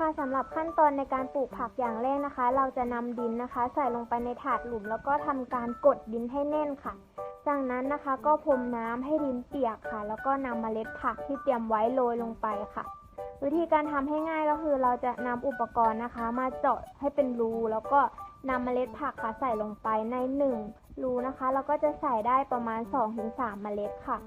ค่ะสำหรับขั้นตอนในการปลูกผักอย่างแรกนะคะ เราจะนำดินนะคะ ใส่ลงไปในถาดหลุม แล้วก็ทำการกดดินให้แน่นค่ะ จากนั้นนะคะก็พรมน้ำให้ดินเปียกค่ะ แล้วก็นำเมล็ดผักที่เตรียมไว้โรยลงไปค่ะ วิธีการทำให้ง่ายก็คือเราจะนำอุปกรณ์นะคะ มาเจาะให้เป็นรู แล้วก็นำเมล็ดผักค่ะใส่ลงไปในหนึ่งรูนะคะ แล้วก็จะใส่ได้ประมาณ 2-3 เมล็ดค่ะ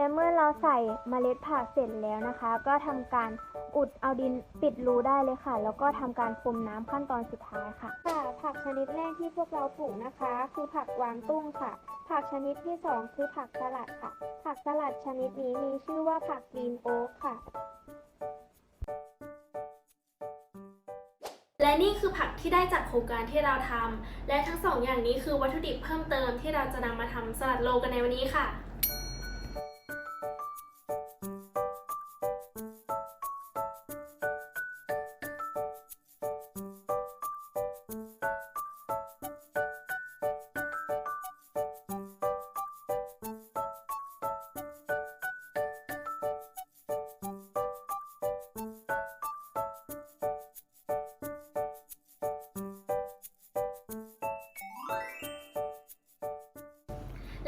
และเมื่อเราใส่เมล็ดผักเสร็จแล้วนะคะ ก็ทำการอุดเอาดินปิดรูได้เลยค่ะ แล้วก็ทำการพรมน้ำขั้นตอนสุดท้ายค่ะค่ะ ผักชนิดแรกที่พวกเราปลูกนะคะ คือผักกวางตุ้งค่ะ ผักชนิดที่สองคือผักสลัดค่ะ ผักสลัดชนิดนี้มีชื่อว่าผักกรีนโอ๊กค่ะและนี่คือผักที่ได้จากโครงการที่เราทำ และทั้งสองอย่างนี้คือวัตถุดิบเพิ่มเติมที่เราจะนำมาทำสลัดโลกันในวันนี้ค่ะ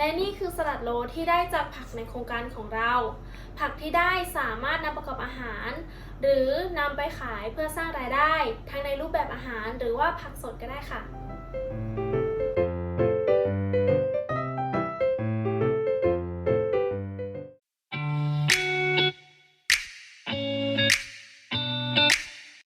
และนี่คือสลัดโลที่ได้จากผักในโครงการของเรา ผักที่ได้สามารถนำประกอบอาหาร หรือนำไปขายเพื่อสร้างรายได้ ทั้งในรูปแบบอาหารหรือว่าผักสดก็ได้ค่ะ